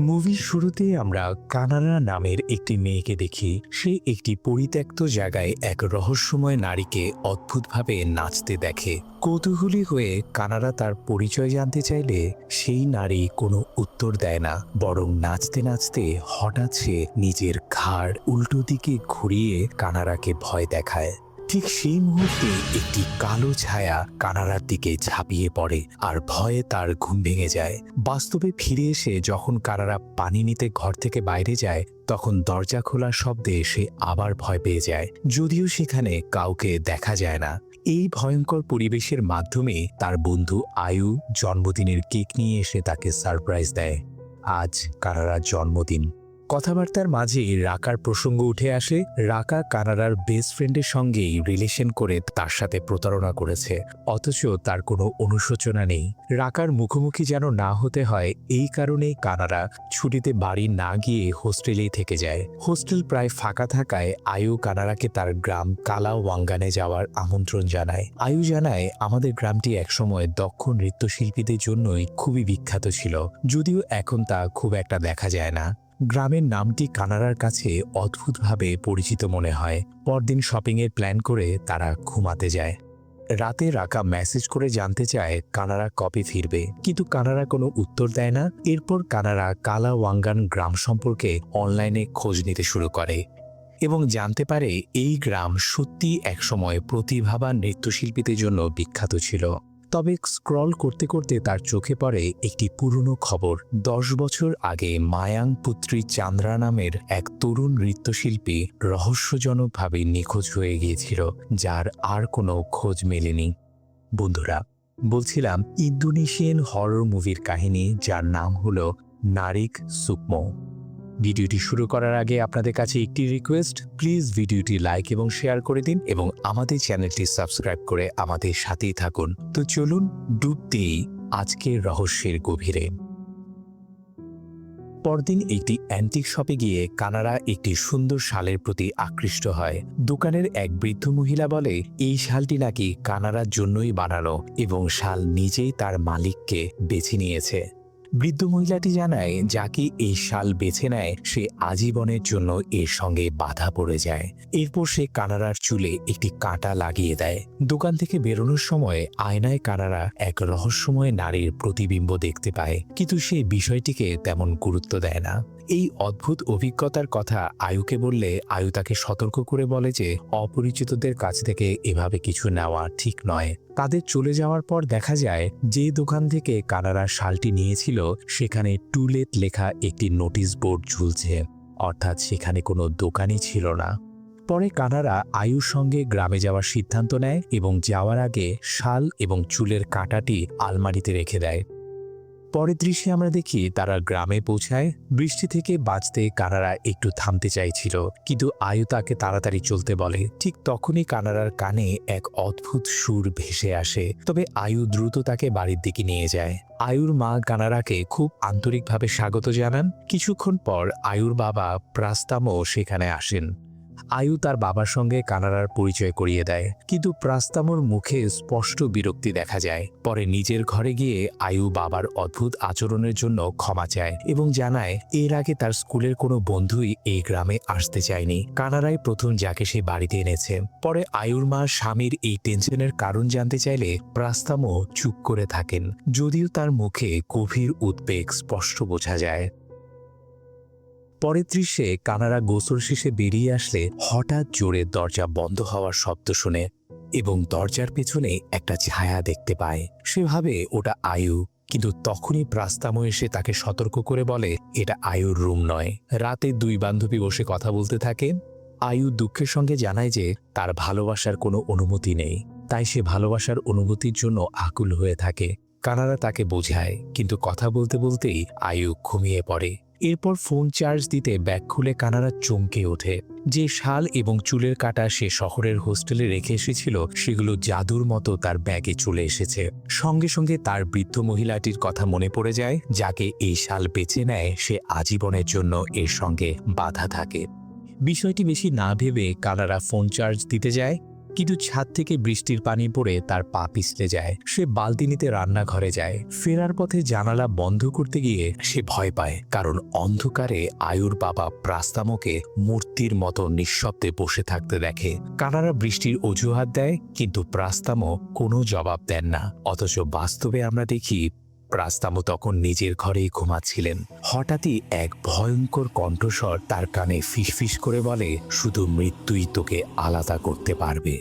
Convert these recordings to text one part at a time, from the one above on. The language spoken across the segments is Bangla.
মুভির শুরুতে আমরা কানারা নামের একটি মেয়েকে দেখি। সে একটি পরিত্যক্ত জায়গায় এক রহস্যময় নারীকে অদ্ভুতভাবে নাচতে দেখে। কৌতূহলী হয়ে কানারা তার পরিচয় জানতে চাইলে সেই নারী কোনো উত্তর দেয় না, বরং নাচতে নাচতে হঠাৎ সে নিজের ঘাড় উল্টো দিকে ঘুরিয়ে কানারাকে ভয় দেখায়। ঠিক সেই মুহূর্তে একটি কালো ছায়া কানারার দিকে ঝাঁপিয়ে পড়ে আর ভয়ে তার ঘুম ভেঙে যায়। বাস্তবে ফিরে এসে যখন কানারা পানি নিতে ঘর থেকে বাইরে যায়, তখন দরজা খোলার শব্দে সে আবার ভয় পেয়ে যায়। যদিও সেখানে কাউকে দেখা যায় না। এই ভয়ঙ্কর পরিবেশের মাধ্যমে তার বন্ধু আয়ু জন্মদিনের কেক নিয়ে এসে তাকে সারপ্রাইজ দেয়। আজ কানারার জন্মদিন। কথাবার্তার মাঝে রাকার প্রসঙ্গ উঠে আসে। রাকা কানাডার বেস্ট ফ্রেন্ডের সঙ্গেই রিলেশন করে তার সাথে প্রতারণা করেছে। অথচ তার কোনো অনুশোচনা নেই। রাকার মুখোমুখি যেন না হতে হয়, এই কারণেই কানাডা ছুটিতে বাড়ি না গিয়ে হোস্টেলেই থেকে যায়। হোস্টেল প্রায় ফাঁকা থাকায় আয়ু কানাডাকে তার গ্রাম কালা ওয়াঙ্গানে যাওয়ার আমন্ত্রণ জানায়। আয়ু জানায়, আমাদের গ্রামটি একসময় দক্ষ নৃত্যশিল্পীদের জন্যই খুবই বিখ্যাত ছিল। যদিও এখন তা খুব একটা দেখা যায় না। গ্রামের নামটি কানাডার কাছে অদ্ভুতভাবে পরিচিত মনে হয়। পরদিন শপিংয়ের প্ল্যান করে তারা ঘুমাতে যায়। রাতে রাকা মেসেজ করে জানতে চায় কানাডা কবে ফিরবে। কিন্তু কানাডা কোনো উত্তর দেয় না। এরপর কানাডা কালা ওয়াঙ্গান গ্রাম সম্পর্কে অনলাইনে খোঁজ নিতে শুরু করে এবং জানতে পারে এই গ্রাম সত্যি একসময় প্রতিভাবান নৃত্যশিল্পীদের জন্য বিখ্যাত ছিল। তবে স্ক্রল করতে করতে তার চোখে পড়ে একটি পুরনো খবর। দশ বছর আগে মায়াং পুত্রী চান্দ্রা নামের এক তরুণ নৃত্যশিল্পী রহস্যজনকভাবে নিখোঁজ হয়ে গিয়েছিল, যার আর কোনো খোঁজ মেলেনি। বন্ধুরা, বলছিলাম ইন্দোনেশিয়ান হরর মুভির কাহিনী, যার নাম হলো নারিক সুকমো ভিডিওটি শুরু করার আগে আপনাদের কাছে একটি রিকোয়েস্ট প্লিজ ভিডিওটি লাইক এবং শেয়ার করে দিন এবং আমাদের চ্যানেলটি সাবস্ক্রাইব করে আমাদের সাথেই থাকুন। তো চলুন ডুবতেই আজকের রহস্যের গভীরে। পরদিন একটি অ্যান্টিক শপে গিয়ে কানারা একটি সুন্দর শালের প্রতি আকৃষ্ট হয়। দোকানের এক বৃদ্ধ মহিলা বলে, এই শালটি নাকি কানারার জন্যই বানানো এবং শাল নিজেই তার মালিককে বেছে নিয়েছে। বৃদ্ধ মহিলাটি জানায়, যাকে এই শাল বেছে নেয়, সে আজীবনের জন্য এর সঙ্গে বাধা পড়ে যায়। এরপর সে কানারার চুলে একটি কাঁটা লাগিয়ে দেয়। দোকান থেকে বেরোনোর সময় আয়নায় কানারা এক রহস্যময় নারীর প্রতিবিম্ব দেখতে পায়, কিন্তু সে বিষয়টিকে তেমন গুরুত্ব দেয় না। এই অদ্ভুত অভিজ্ঞতার কথা আয়ুকে বললে আয়ু তাকে সতর্ক করে বলে যে, অপরিচিতদের কাছ থেকে এভাবে কিছু নেওয়া ঠিক নয়। তাদের চলে যাওয়ার পর দেখা যায়, যে দোকান থেকে কানারা শালটি নিয়েছিল, সেখানে টুলেট লেখা একটি নোটিশ বোর্ড ঝুলছে। অর্থাৎ সেখানে কোনো দোকানই ছিল না। পরে কানারা আয়ুর সঙ্গে গ্রামে যাওয়ার সিদ্ধান্ত নেয় এবং যাওয়ার আগে শাল এবং চুলের কাঁটাটি আলমারিতে রেখে দেয়। পরের দৃশ্যে আমরা দেখি তারা গ্রামে পৌঁছায়। বৃষ্টি থেকে বাঁচতে কানারা একটু থামতে চাইছিল, কিন্তু আয়ু তাকে তাড়াতাড়ি চলতে বলে। ঠিক তখনই কানারার কানে এক অদ্ভুত সুর ভেসে আসে, তবে আয়ু দ্রুত তাকে বাড়ির দিকে নিয়ে যায়। আয়ুর মা কানারাকে খুব আন্তরিকভাবে স্বাগত জানান। কিছুক্ষণ পর আয়ুর বাবা প্রাস্তামও সেখানে আসেন। আয়ু তার বাবার সঙ্গে কানাডার পরিচয় করিয়ে দেয়। কিন্তু প্রাস্তামোর মুখে স্পষ্ট বিরক্তি দেখা যায়। পরে নিজের ঘরে গিয়ে আয়ু বাবার অদ্ভুত আচরণের জন্য ক্ষমা চায় এবং জানায়, এর আগে তার স্কুলের কোনো বন্ধুই এই গ্রামে আসতে চায়নি। কানাডায় প্রথম যাকে সে বাড়িতে এনেছে। পরে আয়ুর মা স্বামীর এই টেনশনের কারণ জানতে চাইলে প্রাস্তামো চুপ করে থাকেন। যদিও তার মুখে গভীর উদ্বেগ স্পষ্ট বোঝা যায়। পরের দৃশ্যে কানারা গোসল শেষে বেরিয়ে আসলে হঠাৎ জোরে দরজা বন্ধ হওয়ার শব্দ শুনে এবং দরজার পেছনে একটা ছায়া দেখতে পায়। সে ভাবে ওটা আয়ু, কিন্তু তখনই প্রাস্তামো এসে তাকে সতর্ক করে বলে, এটা আয়ুর রুম নয়। রাতে দুই বান্ধবী বসে কথা বলতে থাকে। আয়ু দুঃখের সঙ্গে জানায় যে তার ভালোবাসার কোনো অনুমতি নেই। তাই সে ভালোবাসার অনুভূতির জন্য আকুল হয়ে থাকে। কানারা তাকে বোঝায়, কিন্তু কথা বলতে বলতেই আয়ু ঘুমিয়ে পড়ে। এরপর ফোন চার্জ দিতে ব্যাগ খুলে কানারা চমকে ওঠে। যে শাল এবং চুলের কাটা সে শহরের হোস্টেলে রেখে এসেছিল, সেগুলো জাদুর মতো তার ব্যাগে চলে এসেছে। সঙ্গে সঙ্গে তার বৃদ্ধ মহিলাটির কথা মনে পড়ে যায়, যাকে এই শাল বেছে নেয়, সে আজীবনের জন্য এর সঙ্গে বাধা থাকে। বিষয়টি বেশি না ভেবে কানারা ফোন চার্জ দিতে যায়। কিন্তু ছাদ থেকে বৃষ্টির পানি পড়ে তার পা পিছলে যায়। সে বালতি নিতে রান্নাঘরে যায়। ফেরার পথে জানালা বন্ধ করতে গিয়ে সে ভয় পায়, কারণ অন্ধকারে আয়ুর বাবা প্রাস্তামকে মূর্তির মতো নিঃশব্দে বসে থাকতে দেখে। কানারা বৃষ্টির অজুহাত দেয়, কিন্তু প্রাস্তামো কোনো জবাব দেন না। অথচ বাস্তবে আমরা দেখি প্রাস্তামো তখন নিজের ঘরেই ঘুমাচ্ছিলেন। হঠাৎই এক ভয়ঙ্কর কণ্ঠস্বর তার কানে ফিসফিস করে বলে, শুধু মৃত্যুই তোকে আলাদা করতে পারবে।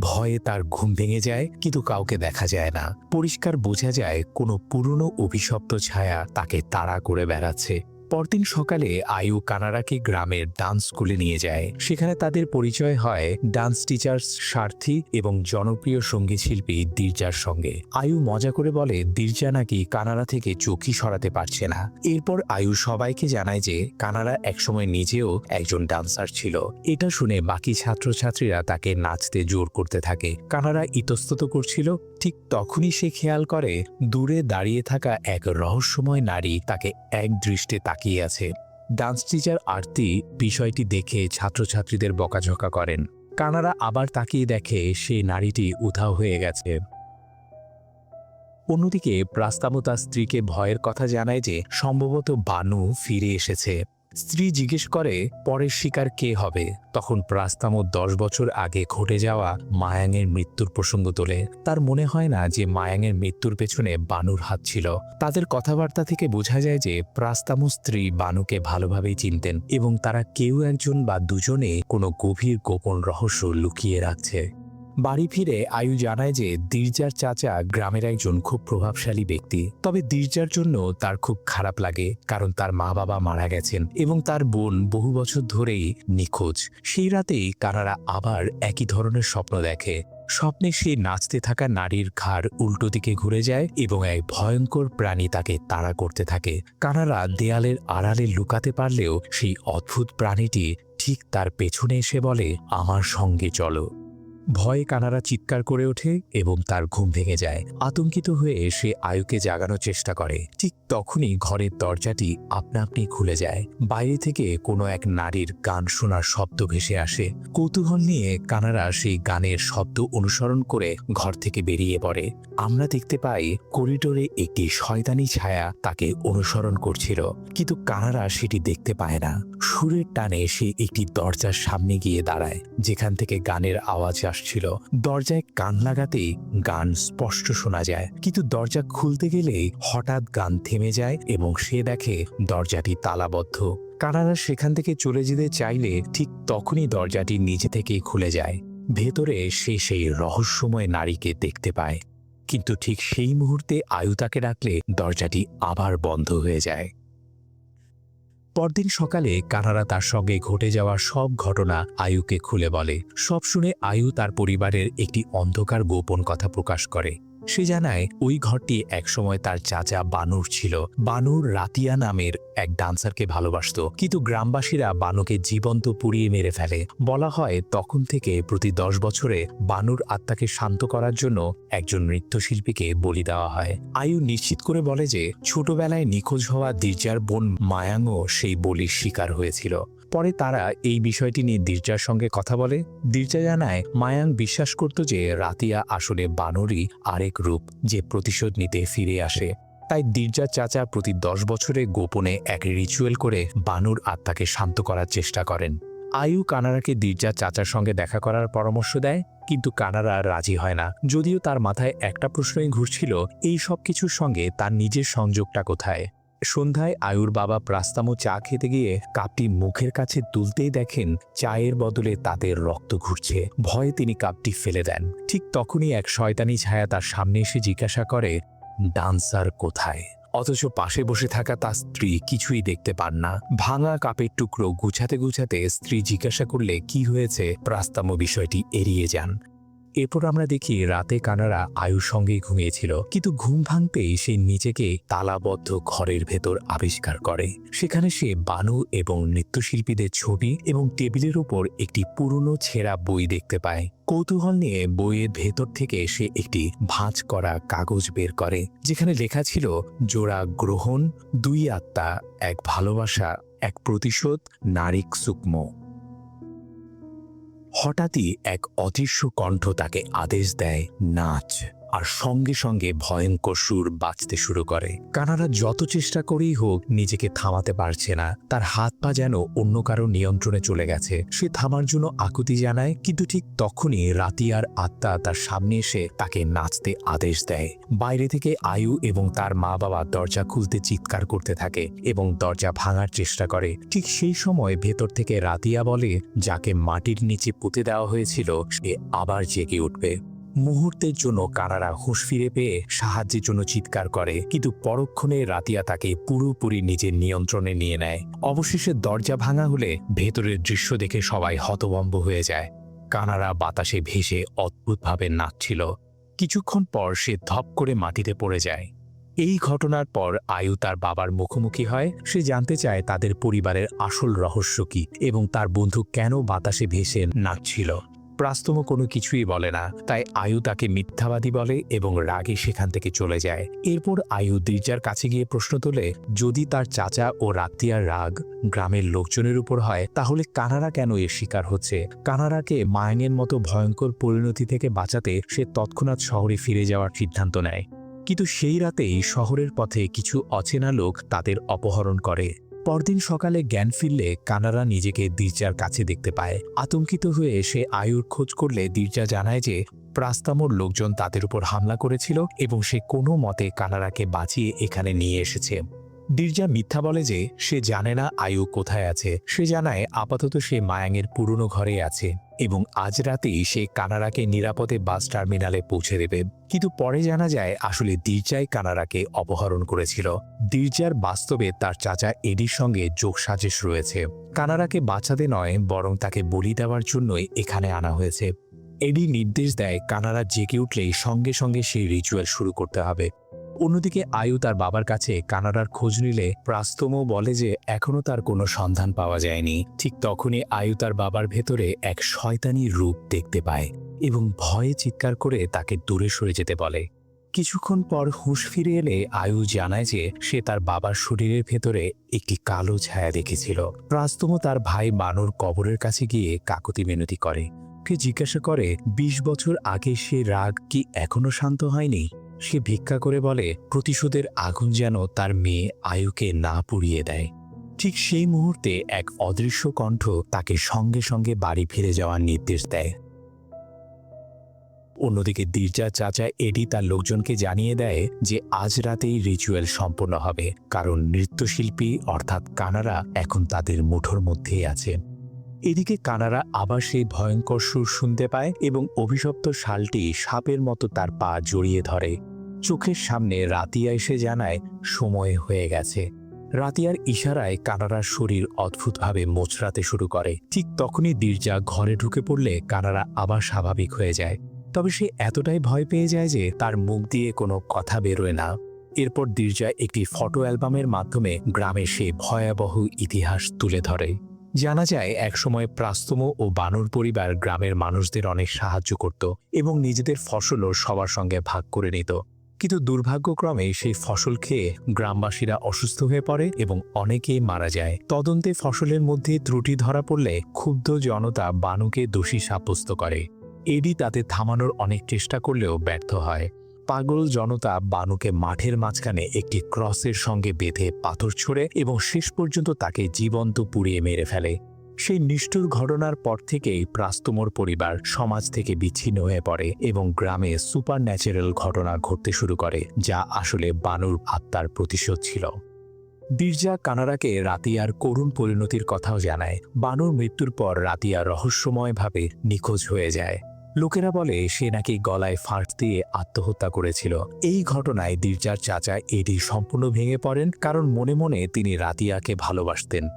ভয়ে তার ঘুম ভেঙে যায়, কিন্তু কাউকে দেখা যায় না। পরিষ্কার বোঝা যায়, কোনো পুরনো অভিশপ্ত ছায়া তাকে তাড়া করে বেড়াচ্ছে। পরদিন সকালে আয়ু কানারাকে গ্রামের ডান্স স্কুলে নিয়ে যায়। সেখানে তাদের পরিচয় হয় ডান্স টিচার স্বার্থী এবং জনপ্রিয় সংগীত শিল্পী দির্জার সঙ্গে। আয়ু মজা করে বলে, দির্জা নাকি কানারা থেকে চোখই সরাতে পারছে না। এরপর আয়ু সবাইকে জানায় যে কানারা একসময় নিজেও একজন ডান্সার ছিল। এটা শুনে বাকি ছাত্রছাত্রীরা তাকে নাচতে জোর করতে থাকে। কানারা ইতস্তত করছিল, ঠিক তখনই সে খেয়াল করে, দূরে দাঁড়িয়ে থাকা এক রহস্যময় নারী তাকে এক দৃষ্টে তাকিয়ে আছে। ডান্স টিচার আরতি বিষয়টি দেখে ছাত্রছাত্রীদের বকাঝকা করেন। কানারা আবার তাকিয়ে দেখে সেই নারীটি উধাও হয়ে গেছে। অন্যদিকে প্রাস্তাবোতার স্ত্রীকে ভয়ের কথা জানায় যে সম্ভবত বানু ফিরে এসেছে। স্ত্রী জিজ্ঞেস করে, পরের শিকার কে হবে? তখন প্রাস্তামো দশ বছর আগে ঘটে যাওয়া মায়াংয়ের মৃত্যুর প্রসঙ্গ তোলে। তার মনে হয় না যে মায়াংয়ের মৃত্যুর পেছনে বানুর হাত ছিল। তাদের কথাবার্তা থেকে বোঝা যায় যে প্রাস্তামো স্ত্রী বানুকে ভালোভাবেই চিনতেন এবং তারা কেউ একজন বা দুজনে কোনো গভীর গোপন রহস্য লুকিয়ে রাখছে। বাড়ি ফিরে আয়ু জানায় যে দির্জার চাচা গ্রামের একজন খুব প্রভাবশালী ব্যক্তি। তবে দির্জার জন্য তার খুব খারাপ লাগে, কারণ তার মা বাবা মারা গেছেন এবং তার বোন বহু বছর ধরেই নিখোঁজ। সেই রাতেই কানারা আবার একই ধরনের স্বপ্ন দেখে। স্বপ্নে সে নাচতে থাকা নারীর ঘাড় উল্টো দিকে ঘুরে যায় এবং এক ভয়ঙ্কর প্রাণী তাকে তাড়া করতে থাকে। কানারা দেয়ালের আড়ালে লুকাতে পারলেও সেই অদ্ভুত প্রাণীটি ঠিক তার পেছনে এসে বলে, আমার সঙ্গে চলো। ভয়ে কানারা চিৎকার করে ওঠে এবং তার ঘুম ভেঙে যায়। আতঙ্কিত হয়ে সে আয়ুকে জাগানোর চেষ্টা করে। ঠিক তখনই ঘরের দরজাটি আপনা আপনি খুলে যায়। বাইরে থেকে কোনো এক নারীর গান শোনার শব্দ ভেসে আসে। কৌতূহল নিয়ে কানারা সেই গানের শব্দ অনুসরণ করে ঘর থেকে বেরিয়ে পড়ে। আমরা দেখতে পাই করিডোরে একটি শয়তানি ছায়া তাকে অনুসরণ করছিল, কিন্তু কানারা সেটি দেখতে পায় না। সুরের টানে সে একটি দরজার সামনে গিয়ে দাঁড়ায়, যেখান থেকে গানের আওয়াজ আসছিল। দরজায় কান লাগাতেই গান স্পষ্ট শোনা যায়, কিন্তু দরজা খুলতে গেলেই হঠাৎ গান থেমে যায় এবং সে দেখে দরজাটি তালাবদ্ধ। কানারা সেখান থেকে চলে যেতে চাইলে ঠিক তখনই দরজাটি নিজে থেকেই খুলে যায়। ভেতরে সে সেই রহস্যময় নারীকে দেখতে পায়, কিন্তু ঠিক সেই মুহূর্তে আয়ু তাকে ডাকলে দরজাটি আবার বন্ধ হয়ে যায়। পরদিন সকালে কানারা তার সঙ্গে ঘটে যাওয়া সব ঘটনা আয়ুকে খুলে বলে। সব শুনে আয়ু তার পরিবারের একটি অন্ধকার গোপন কথা প্রকাশ করে। সে জানায় ওই ঘরটি একসময় তার চাচা বানুর ছিল। বানুর রাতিয়া নামের এক ডান্সারকে ভালোবাসত, কিন্তু গ্রামবাসীরা বানুকে জীবন্ত পুড়িয়ে মেরে ফেলে। বলা হয়, তখন থেকে প্রতি দশ বছরে বানুর আত্মাকে শান্ত করার জন্য একজন নৃত্যশিল্পীকে বলি দেওয়া হয়। আয়ু নিশ্চিত করে বলে যে, ছোটবেলায় নিখোঁজ হওয়া দির্জার বোন মায়াংও সেই বলির শিকার হয়েছিল। পরে তারা এই বিষয়টি নিয়ে দির্জার সঙ্গে কথা বলে। দির্জা জানায়, মায়াং বিশ্বাস করত যে রাতিয়া আসলে বানরই আরেক রূপ যে প্রতিশোধ নিতে ফিরে আসে। তাই দির্জার চাচা প্রতি দশ বছরে গোপনে এক রিচুয়াল করে বানুর আত্মাকে শান্ত করার চেষ্টা করেন। আয়ু কানারাকে দির্জার চাচার সঙ্গে দেখা করার পরামর্শ দেয়, কিন্তু কানারা রাজি হয় না। যদিও তার মাথায় একটা প্রশ্নই ঘুরছিল, এই সব কিছুর সঙ্গে তার নিজের সংযোগটা কোথায়? সন্ধ্যায় আয়ুর বাবা প্রাস্তামো চা খেতে গিয়ে কাপটি মুখের কাছে তুলতেই দেখেন চায়ের বদলে তাদের রক্ত ঘুরছে। ভয়ে তিনি কাপটি ফেলে দেন। ঠিক তখনই এক শয়তানি ছায়া তার সামনে এসে জিজ্ঞাসা করে, ডান্সার কোথায়? অথচ পাশে বসে থাকা তার স্ত্রী কিছুই দেখতে পান না। ভাঙা কাপের টুকরো গুছাতে গুছাতে স্ত্রী জিজ্ঞাসা করলে, কি হয়েছে? প্রাস্তাম্য বিষয়টি এড়িয়ে যান। এরপর আমরা দেখি রাতে কানারা আয়ুর সঙ্গেই ঘুমিয়েছিল, কিন্তু ঘুম ভাঙতেই সে নিজেকে তালাবদ্ধ ঘরের ভেতর আবিষ্কার করে। সেখানে সে বানু এবং নৃত্যশিল্পীদের ছবি এবং টেবিলের উপর একটি পুরনো ছেঁড়া বই দেখতে পায়। কৌতূহল নিয়ে বইয়ের ভেতর থেকে সে একটি ভাঁজ করা কাগজ বের করে, যেখানে লেখা ছিল, জোড়া গ্রহণ, দুই আত্মা, এক ভালোবাসা, এক প্রতিশোধ, নারিক সুকমো হঠাৎই এক অদৃশ্য কণ্ঠ তাকে আদেশ দেয় নাচ। আর সঙ্গে সঙ্গে ভয়ঙ্কর সুর বাঁচতে শুরু করে। কানারা যত চেষ্টা করেই হোক নিজেকে থামাতে পারছে না, তার হাত পা যেন অন্য কারও নিয়ন্ত্রণে চলে গেছে। সে থামার জন্য আকুতি জানায়, কিন্তু ঠিক তখনই রাতিয়ার আত্মা তার সামনে এসে তাকে নাচতে আদেশ দেয়। বাইরে থেকে আয়ু এবং তার মা বাবা দরজা খুলতে চিৎকার করতে থাকে এবং দরজা ভাঙার চেষ্টা করে। ঠিক সেই সময় ভেতর থেকে রাতিয়া বলে, যাকে মাটির নিচে পুঁতে দেওয়া হয়েছিল, সে আবার জেগে উঠবে। মুহূর্তের জন্য কানারা হুঁশ ফিরে পেয়ে সাহায্যের জন্য চিৎকার করে, কিন্তু পরক্ষণে রাতিয়া তাকে পুরোপুরি নিজের নিয়ন্ত্রণে নিয়ে নেয়। অবশেষে দরজা ভাঙা হলে ভেতরের দৃশ্য দেখে সবাই হতভম্ব হয়ে যায়। কানারা বাতাসে ভেসে অদ্ভুতভাবে নাচছিল। কিছুক্ষণ পর সে ধপ করে মাটিতে পড়ে যায়। এই ঘটনার পর আয়ু তার বাবার মুখোমুখি হয়। সে জানতে চায় তাদের পরিবারের আসল রহস্য কি এবং তার বন্ধু কেন বাতাসে ভেসে নাচছিল। প্রাস্তম কোনো কিছুই বলে না। তাই আয়ু তাকে মিথ্যাবাদী বলে এবং রাগে সেখান থেকে চলে যায়। এরপর আয়ু দির্জার কাছে গিয়ে প্রশ্ন তোলে, যদি তার চাচা ও রাতিয়ার রাগ গ্রামের লোকজনের উপর হয়, তাহলে কানারা কেন এর শিকার হচ্ছে? কানারাকে মায়াঙের মতো ভয়ঙ্কর পরিণতি থেকে বাঁচাতে সে তৎক্ষণাৎ শহরে ফিরে যাওয়ার সিদ্ধান্ত নেয়। কিন্তু সেই রাতেই শহরের পথে কিছু অচেনা লোক তাদের অপহরণ করে। পরদিন সকালে জ্ঞান ফিরলে কানারা নিজেকে দির্জার কাছে দেখতে পায়। আতঙ্কিত হয়ে সে আয়ুর খোঁজ করলে দির্জা জানায় যে, প্রাস্তামোর লোকজন তাদের উপর হামলা করেছিল এবং সে কোনো মতে কানারাকে বাঁচিয়ে এখানে নিয়ে এসেছে। দির্জা মিথ্যা বলে যে সে জানে না আয়ু কোথায় আছে। সে জানায় আপাতত সে মায়াঙের পুরনো ঘরে আছে এবং আজ রাতেই সে কানারাকে নিরাপদে বাস টার্মিনালে পৌঁছে দেবে। কিন্তু পরে জানা যায় আসলে দির্জাই কানারাকে অপহরণ করেছিল। দির্জার বাস্তবে তার চাচা এডির সঙ্গে যোগসাজেশ রয়েছে। কানারাকে বাঁচাতে নয়, বরং তাকে বলি দেওয়ার জন্যই এখানে আনা হয়েছে। এডি নির্দেশ দেয় কানারা জেগে উঠলেই সঙ্গে সঙ্গে সেই রিচুয়াল শুরু করতে হবে। অন্যদিকে আয়ু তার বাবার কাছে কানাডার খোঁজ নিলে প্রাস্তমও বলে যে এখনও তার কোনো সন্ধান পাওয়া যায়নি। ঠিক তখনই আয়ু তার বাবার ভেতরে এক শয়তানি রূপ দেখতে পায় এবং ভয়ে চিৎকার করে তাকে দূরে সরে যেতে বলে। কিছুক্ষণ পর হুঁশ ফিরে এলে আয়ু জানায় যে সে তার বাবার শরীরের ভেতরে একটি কালো ছায়া দেখেছিল। প্রাস্তম তার ভাই বানর কবরের কাছে গিয়ে কাকতি মিনতি করে। কে জিজ্ঞাসা করে ২০ বছর আগে সে রাগ কি এখনও শান্ত হয়নি? সে ভিক্ষা করে বলে, প্রতিশোধের আগুন যেন তার মেয়ে আয়ুকে না পুড়িয়ে দেয়। ঠিক সেই মুহূর্তে এক অদৃশ্য কণ্ঠ তাকে সঙ্গে সঙ্গে বাড়ি ফিরে যাওয়ার নির্দেশ দেয়। অন্যদিকে দির্জা চাচা এডি তার লোকজনকে জানিয়ে দেয় যে আজ রাতেই রিচুয়াল সম্পন্ন হবে, কারণ নৃত্যশিল্পী অর্থাৎ কানারা এখন তাদের মুঠোর মধ্যেই আছে। এদিকে কানারা আবার সেই ভয়ঙ্কর সুর শুনতে পায় এবং অভিশপ্ত শালটি সাপের মতো তার পা জড়িয়ে ধরে। চোখের সামনে রাতিয়া এসে জানায়, সময় হয়ে গেছে। রাতিয়ার ইশারায় কানারার শরীর অদ্ভুতভাবে মোচড়াতে শুরু করে। ঠিক তখনই দির্জা ঘরে ঢুকে পড়লে কানারা আবার স্বাভাবিক হয়ে যায়। তবে সে এতটাই ভয় পেয়ে যায় যে তার মুখ দিয়ে কোনো কথা বেরোয় না। এরপর দির্জা একটি ফটো অ্যালবামের মাধ্যমে গ্রামে সে ভয়াবহ ইতিহাস তুলে ধরে। জানা যায়, একসময় প্রাস্তম ও বানর পরিবার গ্রামের মানুষদের অনেক সাহায্য করত এবং নিজেদের ফসলও সবার সঙ্গে ভাগ করে নিত। কিন্তু দুর্ভাগ্যক্রমে সেই ফসল খেয়ে গ্রামবাসীরা অসুস্থ হয়ে পড়ে এবং অনেকেই মারা যায়। তদন্তে ফসলের মধ্যে ত্রুটি ধরা পড়লে ক্ষুব্ধ জনতা বানুকে দোষী সাব্যস্ত করে। এডি তাতে থামানোর অনেক চেষ্টা করলেও ব্যর্থ হয়। পাগল জনতা বানুকে মাঠের মাঝখানে একটি ক্রসের সঙ্গে বেঁধে পাথর ছোড়ে এবং শেষ পর্যন্ত তাকে জীবন্ত পুড়িয়ে মেরে ফেলে। সেই নিষ্ঠুর ঘটনার পর থেকেই প্রাস্তমর পরিবার সমাজ থেকে বিচ্ছিন্ন হয়ে পড়ে এবং গ্রামে সুপার ন্যাচারাল ঘটনা ঘটতে শুরু করে, যা আসলে বানুর আত্মার প্রতিশোধ ছিল। বীরজা কানারাকে রাতিয়ার করুণ পরিণতির কথাও জানায়, বানুর মৃত্যুর পর রাতিয়া রহস্যময়ভাবে নিখোঁজ হয়ে যায়। লোকেরা বলে, সে নাকি গলায় ফাঁট দিয়ে আত্মহত্যা করেছিল। এই ঘটনায় দীর্জার চাচা এটি সম্পূর্ণ ভেঙে পড়েন, কারণ মনে মনে তিনি রাতিয়াকে ভালোবাসতেন।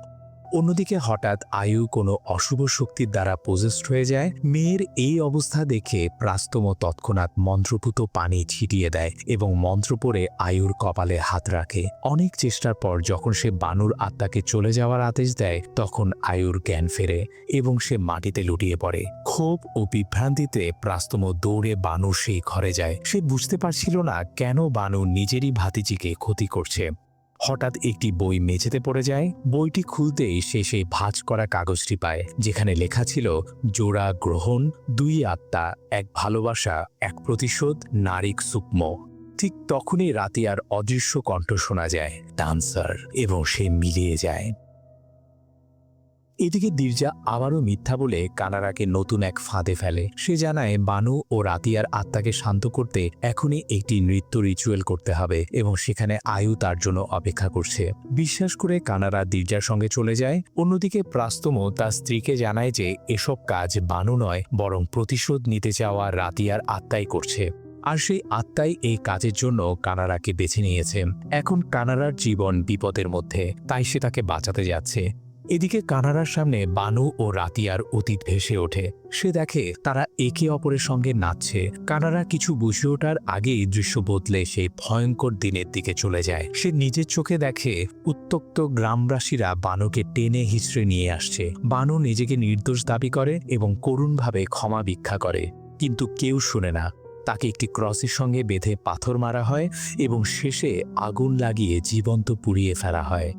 অন্যদিকে হঠাৎ আয়ু কোনো অশুভ শক্তির দ্বারা পজেস্ট হয়ে যায়। মেয়ের এই অবস্থা দেখে প্রাস্তম তৎক্ষণাৎ মন্ত্রপুত পানি ছিটিয়ে দেয় এবং মন্ত্র পড়ে আয়ুর কপালে হাত রাখে। অনেক চেষ্টার পর যখন সে বানুর আত্মাকে চলে যাওয়ার আদেশ দেয়, তখন আয়ুর জ্ঞান ফেরে এবং সে মাটিতে লুটিয়ে পড়ে। ক্ষোভ ও বিভ্রান্তিতে প্রাস্তম দৌড়ে বানুর সেই ঘরে যায়। সে বুঝতে পারছিল না কেন বানু নিজেরই ভাতিজিকে ক্ষতি করছে। হঠাৎ একটি বই মেঝেতে পড়ে যায়। বইটি খুলতেই সে সেই ভাঁজ করা কাগজটি পায়, যেখানে লেখা ছিল, জোড়া গ্রহণ, দুই আত্মা, এক ভালোবাসা, এক প্রতিশোধ, নারিক সুক্ম ঠিক তখনই রাতে আর অদৃশ্য কণ্ঠ শোনা যায় ডান্সার এবং সে মিলিয়ে যায়। এদিকে দিরজা আবারও মিথ্যা বলে কানারাকে নতুন এক ফাঁদে ফেলে। সে জানায়, বানু ও রাতিয়ার আত্মাকে শান্ত করতে এখনই একটি নৃত্য রিচুয়াল করতে হবে এবং সেখানে আয়ু তার জন্য অপেক্ষা করছে। বিশ্বাস করে কানারা দিরজার সঙ্গে চলে যায়। অন্যদিকে প্রাস্তম তার স্ত্রীকে জানায় যে, এসব কাজ বানু নয়, বরং প্রতিশোধ নিতে চাওয়া রাতিয়ার আত্মাই করছে। আর সেই আত্মাই এই কাজের জন্য কানারাকে বেছে নিয়েছে। এখন কানারার জীবন বিপদের মধ্যে, তাই সে তাকে বাঁচাতে যাচ্ছে। এদিকে কানারার সামনে বানু ও রাতিয়ার অতীত ভেসে ওঠে। সে দেখে তারা একে অপরের সঙ্গে নাচছে। কানারা কিছু বুঝে ওঠার আগেই দৃশ্য বদলে সেই ভয়ঙ্কর দিনের দিকে চলে যায়। সে নিজের চোখে দেখে উত্তক্ত গ্রামবাসীরা বানুকে টেনে হিচড়ে নিয়ে আসছে। বানু নিজেকে নির্দোষ দাবি করে এবং করুণভাবে ক্ষমা ভিক্ষা করে। কিন্তু কেউ শুনে না। তাকে একটি ক্রসের সঙ্গে বেঁধে পাথর মারা হয় এবং শেষে আগুন লাগিয়ে জীবন্ত পুড়িয়ে ফেলা হয়।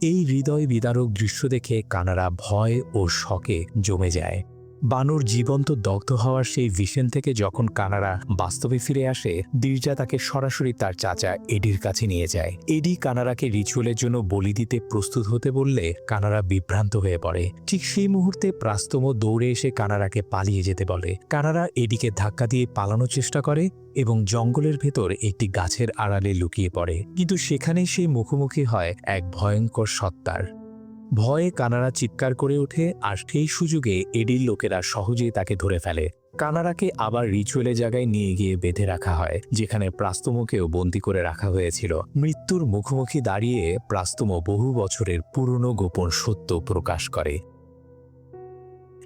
এই হৃদয় বিদারক দৃশ্য দেখে কানারা ভয় ও শকে জমে যায়। বানর জীবন্ত দগ্ধ হওয়ার সেই ভিশন থেকে যখন কানারা বাস্তবে ফিরে আসে দিরজা তাকে সরাসরি তার চাচা এডির কাছে নিয়ে যায়। এডি কানারাকে রিচুয়ালের জন্য বলি দিতে প্রস্তুত হতে বললে কানারা বিভ্রান্ত হয়ে পড়ে। ঠিক সেই মুহূর্তে প্রাস্তম দৌড়ে এসে কানারাকে পালিয়ে যেতে বলে। কানারা এডিকে ধাক্কা দিয়ে পালানোর চেষ্টা করে এবং জঙ্গলের ভেতর একটি গাছের আড়ালে লুকিয়ে পড়ে। কিন্তু সেখানেই সে মুখোমুখি হয় এক ভয়ঙ্কর সত্তার। ভয়ে কানারা চিৎকার করে ওঠে, আর সেই সুযোগে এডির লোকেরা সহজেই তাকে ধরে ফেলে। কানারাকে আবার রিচুয়ালের জায়গায় নিয়ে গিয়ে বেঁধে রাখা হয়, যেখানে প্রাস্তমকেও বন্দি করে রাখা হয়েছিল। মৃত্যুর মুখোমুখি দাঁড়িয়ে প্রাস্তম বহু বছরের পুরনো গোপন সত্য প্রকাশ করে।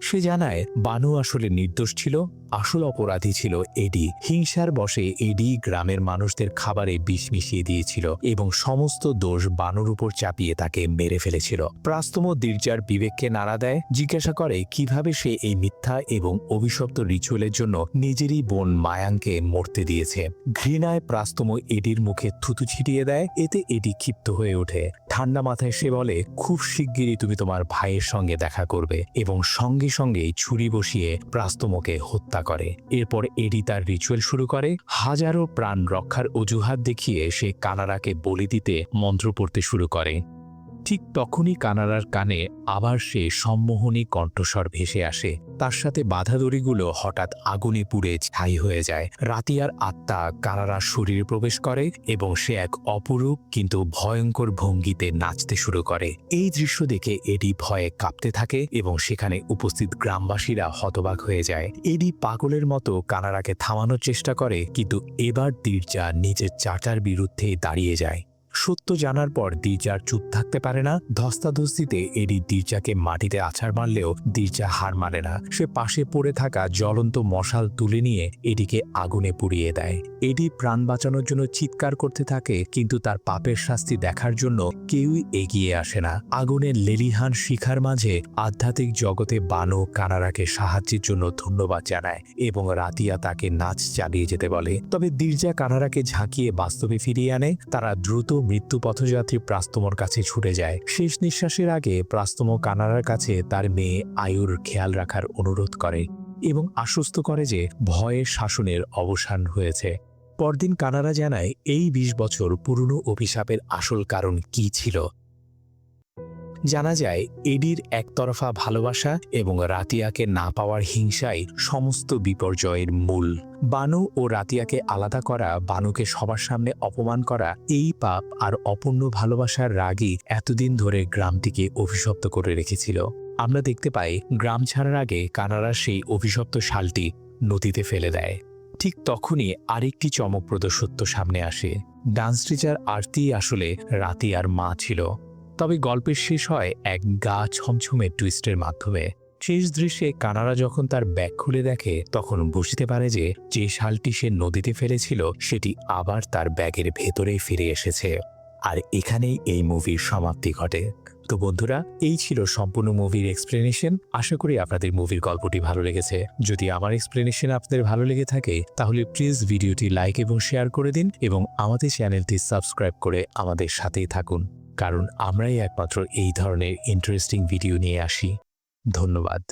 সে জানায়, বানু আসলে নির্দোষ ছিল আসল অপরাধী ছিল এডি হিংসার বশে এডি গ্রামের মানুষদের খাবারে বিষ মিশিয়ে দিয়েছিল এবং সমস্ত দোষ বানুর উপর চাপিয়ে তাকে মেরে ফেলেছিল। প্রাস্তম দির্জার বিবেককে নাড়া দেয়, জিজ্ঞাসা করে, কীভাবে সে এই মিথ্যা এবং অভিশপ্ত রিচুয়ালের জন্য নিজেরই বোন মায়াঙ্কে মরতে দিয়েছে? ঘৃণায় প্রাস্তম এডির মুখে থুতু ছিটিয়ে দেয়, এতে এডি ক্ষিপ্ত হয়ে ওঠে। ঠান্ডা মাথায় সে বলে, খুব শিগগিরই তুমি তোমার ভাইয়ের সঙ্গে দেখা করবে এবং সঙ্গে সঙ্গেই ছুরি বসিয়ে প্রাস্তমকে হত্যা করে। এরপর এডি তার রিচুয়াল শুরু করে। হাজারো প্রাণ রক্ষার অজুহাত দেখিয়ে সে কানারাকে বলি দিতে মন্ত্র পড়তে শুরু করে। ঠিক তখনই কানারার কানে আবার সে সম্মোহনী কণ্ঠস্বর ভেসে আসে। তার সাথে বাধাদড়িগুলো হঠাৎ আগুনে পুড়ে ছাই হয়ে যায়। রাতিয়ার আত্মা কানারার শরীরে প্রবেশ করে এবং সে এক অপরূপ কিন্তু ভয়ঙ্কর ভঙ্গিতে নাচতে শুরু করে। এই দৃশ্য দেখে এডি ভয়ে কাঁপতে থাকে এবং সেখানে উপস্থিত গ্রামবাসীরা হতবাক হয়ে যায়। এডি পাগলের মতো কানারাকে থামানোর চেষ্টা করে, কিন্তু এবার দিরজা নিজের চাচার বিরুদ্ধে দাঁড়িয়ে যায়। সত্য জানার পর দিরজার চুপ থাকতে পারে না। ধস্তাধস্তিতে এডি দিরজাকে মাটিতে আছাড় মারলেও দিরজা হার মানে না। সে পাশে পড়ে থাকা জ্বলন্ত মশাল তুলে নিয়ে এডিকে আগুনে পুড়িয়ে দেয়। এডি প্রাণ বাঁচানোর জন্য চিৎকার করতে থাকে, কিন্তু তার পাপের শাস্তি দেখার জন্য কেউই এগিয়ে আসে না। আগুনের লেলিহান শিখার মাঝে আধ্যাত্মিক জগতে বানো কানারাকে সাহায্যের জন্য ধন্যবাদ জানায় এবং রাতিয়া তাকে নাচ চালিয়ে যেতে বলে। তবে দিরজা কানারাকে ঝাঁকিয়ে বাস্তবে ফিরিয়ে আনে। তারা দ্রুত মৃত্যু পথযাত্রী প্রাস্তমর কাছে ছুটে যায়। শেষ নিঃশ্বাসের আগে প্রাস্তম কানারার কাছে তার মেয়ে আয়ুর খেয়াল রাখার অনুরোধ করে এবং আশ্বস্ত করে যে ভয়ে শাসনের অবসান হয়েছে। পরদিন কানারা জানায়, এই ২০ বছর পুরনো অভিশাপের আসল কারণ কি ছিল? জানা যায়, এডির একতরফা ভালোবাসা এবং রাতিয়াকে না পাওয়ার হিংসাই সমস্ত বিপর্যয়ের মূল। বানু ও রাতিয়াকে আলাদা করা, বানুকে সবার সামনে অপমান করা, এই পাপ আর অপূর্ণ ভালোবাসার রাগই এতদিন ধরে গ্রামটিকে অভিশপ্ত করে রেখেছিল। আমরা দেখতে পাই, গ্রাম ছাড়ার আগে কানাডার সেই অভিশপ্ত শালটি নদীতে ফেলে দেয়। ঠিক তখনই আরেকটি চমকপ্রদ সত্য সামনে আসে। ডান্স টিচার আরতি আসলে রাতিয়ার মা ছিল। তবে গল্পের শেষ হয় এক গা ছমছমে টুইস্টের মাধ্যমে। শেষ দৃশ্যে কানারা যখন তার ব্যাগ খুলে দেখে, তখন বুঝতে পারে যে যে শালটি সে নদীতে ফেলেছিল, সেটি আবার তার ব্যাগের ভেতরে ফিরে এসেছে। আর এখানেই এই মুভির সমাপ্তি ঘটে। তো বন্ধুরা, এই ছিল সম্পূর্ণ মুভির এক্সপ্লেনেশন আশা করি আপনাদের মুভির গল্পটি ভালো লেগেছে। যদি আমার এক্সপ্লেনেশন আপনাদের ভালো লেগে থাকে, তাহলে প্লিজ ভিডিওটি লাইক এবং শেয়ার করে দিন এবং আমাদের চ্যানেলটি সাবস্ক্রাইব করে আমাদের সাথেই থাকুন। কারণ আমরাই একমাত্র এই ধরনের ইন্টারেস্টিং ভিডিও নিয়ে আসি। ধন্যবাদ।